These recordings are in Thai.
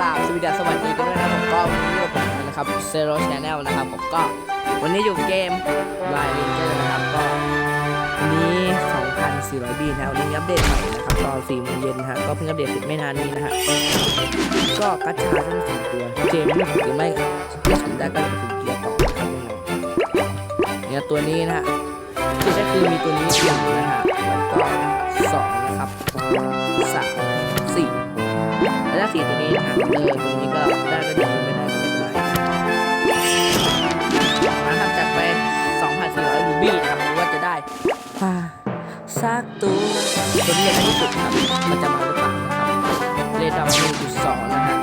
ราบสวัสดีสวัสดีกันด้วยนะผมก็วันนี้อยู่กับผมนะครับเซโร่ชแนลนะครับผมก็วันนี้อยู่เกมไลน์เลนเจอร์นะครับก็วันนี้ 2,400 บีนะวันนี้อัปเดตใหม่นะครับตอน4โมงเย็นฮะก็เพิ่งอัปเดตเสร็จไม่นานนี้นะฮะก็กัชชาทั้งสองตัวเกมไม่ถึงหรือไม่ไม่ถึงได้ก็จะถึงเกียร์ต่อนะครับน้องเนี่ยตัวนี้นะฮะที่ก็คือมีตัวนี้เพียงนะฮะแล้วก็สองนะครับสาม ถ้าสีตัวนี้นะครับเออตัวนี้ก็ได้ก็ดีไม่ได้ก็ไม่เป็นไรมาทำจากไป2,400รูบี้นะครับดูว่าจะได้อ่าสักตัวตัวนี้ในที่สุดครับ มันจะมาหรือเปล่านะครับเลดดำหนึ่งจุดสองนะฮะ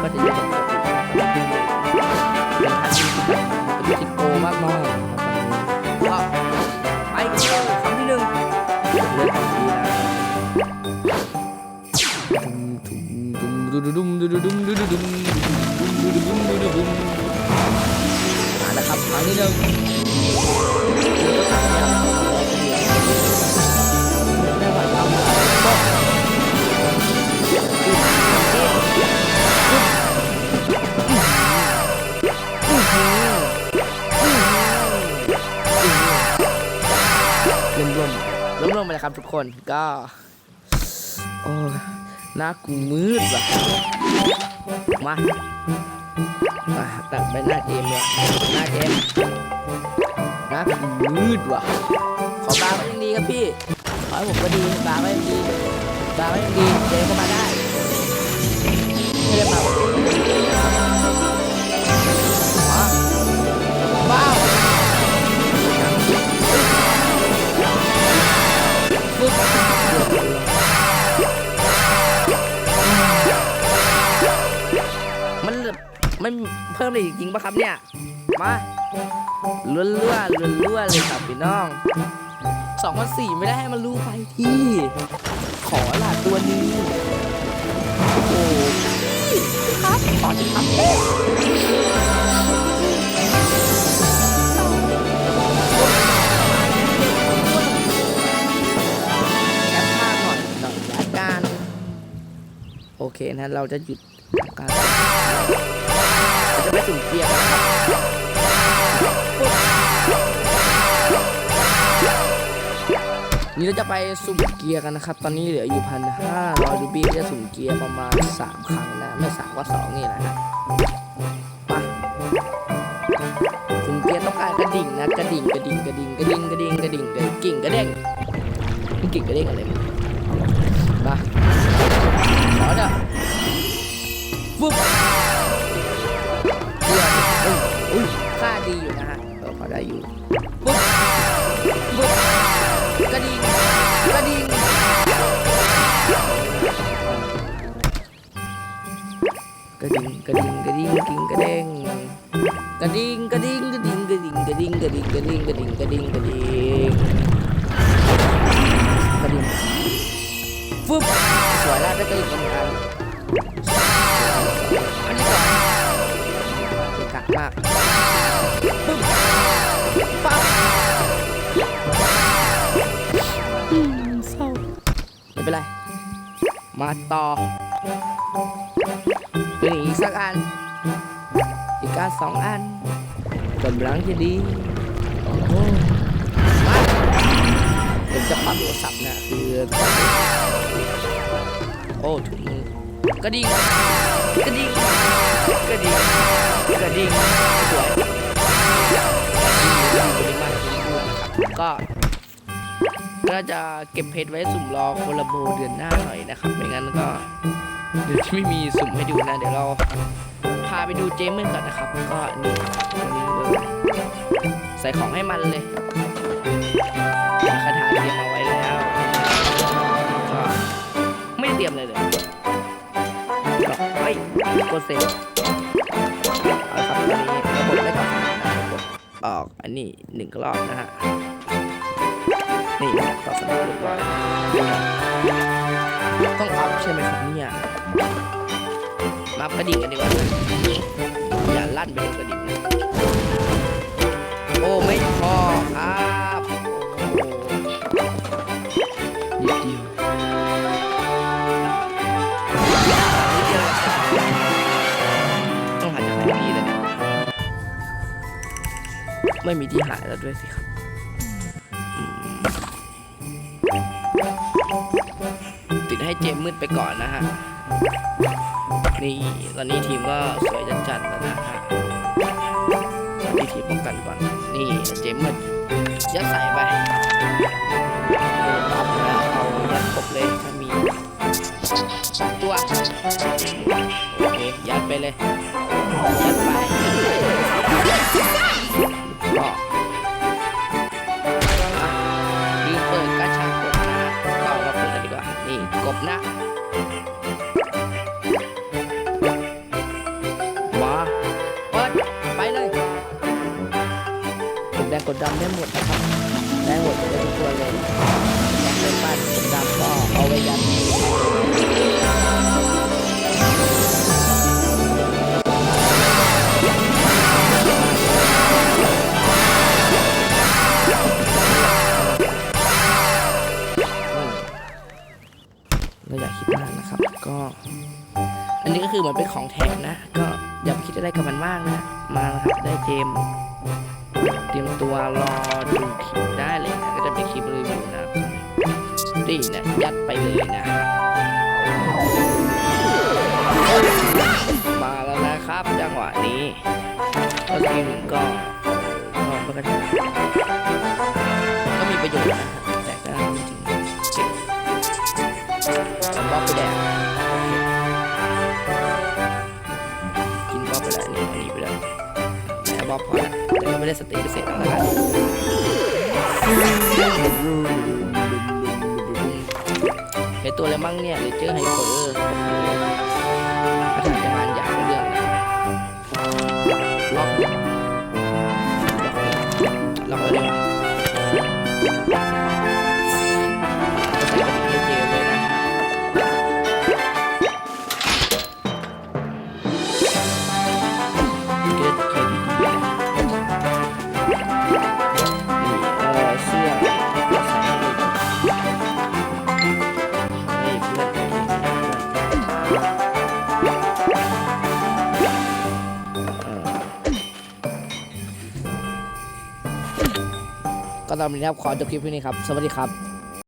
ก็จะอยู่ตรงตัวอื่นนะครับเป็นทันทีที่แบบเป็นที่โกมากน้อยก็ไปกันเลยคำที่หนึ่งเลือกของดีนะ ดุดุาแล้ครับครั้งนี้เราานคำถามก็ร่วมๆร่ไปเลครับทุกคนก็โอ้ หน้ากูมืดว่ะมามาตัดไปหน้าเกมเลยหน้าเกมหน้ากูมืดว่ะขอบาร์ไว้ยังดีครับพี่ขอให้ผมก็ดีบาร์ไว้ยังดีบาร์ไว้ยังดีเดินเข้ามาได้ไม่ได้บาร์ เพิ่มเลยจริงปะครับเนี่ย มาล้วนล้วนล้วนล้วนเลยครับพี่น้องสองพันสี่ไม่ได้ให้มันรู้ไปที่ ขอละตัวนี้ โอ้ครับขอจะครับเอ๊ะแอปภาพหน่อยหน่อยละกันโอเคนะเราจะหยุดการ จะไปสุ่มเกียร์นี่เราจะไปสุ่มเกียร์กันนะครับ ตอนนี้เหลืออยู่พันห้าร้อยรูบี้จะสุ่มเกียร์ประมาณสามครั้งนะไม่สามก็สองนี่แหละนะไปสุ่มเกียร์ต้องการกระดิ่งนะกระดิ่งกระดิ่งกระดิ่งกระดิ่งกระดิ่งกระดิ่งกระดิ่งกระเด้งกิ่งกระเด้งอะไรมามาขอเด้อฟุ๊บ บปุ๊บกระดิ่งกระดิ่งกระดิ่งกระดิ่งกระดิ่งกิ่งกระเด้งกระดิ่งกระดิ่งกระดิ่งกระดิ่งกระดิ่งกระดิ่งกระดิ่งกระดิ่งกระดิ่งกระดิ่งกระดิ่งฟึบสวยล้วได้กระดิ่งกันกันอันนี้ก่อนกะมากปึ๊บ มาต่อเป็นอีกสักอัน อีกการสองอันกำลังจะดี โอ้โหมาผมจะปั๊มโทรศัพท์นะคือ โอ้ถุงมือกระดิ่งกระดิ่งกระดิ่งกระดิ่งสวยกระดิ่งมากก็ ก็จะเก็บเพชรไว้สุ่มรอโคลาโบเดือนหน้าหน่อยนะครับไม่งั้นก็เดี๋ยวจะไม่มีสุ่มให้ดูนะเดี๋ยวเราพาไปดูเจมเมอร์ก่อนนะครับ ก็นี่ตัวนี้เลยใส่ของให้มันเลยคาถาเตรียมเอาไว้แล้วก็ไม่ได้เตรียมเลยเลยก็เฮ้ยกดเซฟเอาครับตอนนี้ระบบได้ตอสนองนะกดออกอันนี้หนึ่งรอบนะฮะ นี่ต่อสัญญาเรียบร้อยต้องอัพใช่ไหมครับเนี่ยมากระดิ่งกันดีกว่าอย่าลั่นไปกระดิ่งนะโอ้ไม่พอครับเดียวต้องหาจากไหดีเลยไม่มีที่หายแล้วด้วยสิครับ ให้เจมมืดไปก่อนนะฮะ นี่ตอนนี้ทีมก็สวยจัดๆแล้วนะฮะนี่ทีมป้องกันก่อน นี่เจมมืดยัดใส่ไปเอาแล้วเอายัดกบเลยถ้ามีตัว โอเค ยัดไปเลย ยัดไป ดดำได้หมดนะครับได้หมดได้ทุกตัวเลยอยากเป็นบ้านกดดำก็เอาไว้ยันอืมเราอยากคิดมากนะครับ ก็ อันนี้ก็คือเหมือนเป็นของแถมนะ ก็อย่าไปคิดอะไรกับมันมากนะ มานะครับได้เกม เตรียมตัวรอดูคลิปได้เลยนะก็จะเป็นคลิปรีวิวนะนี่นะยัดไปเลยนะ มาแล้วนะครับจังหวะนี้ก็ทีหนึ่งก็ก็มันก็จะก็มีประโยชน์นะแต่ก็ไม่ถึงเก่บล็อกไปแดง อบพอละแต่ก็ไม่ได้สติพิเศษแล้วกันเห็นตัวอะไรบ้างเนี่ยหรือเจอไฮเปอร์พัฒนาการงานอย่างเรื่องน ก็ตอนนี้ครับ ขอจบคลิปแค่นี้ครับ สวัสดีครับ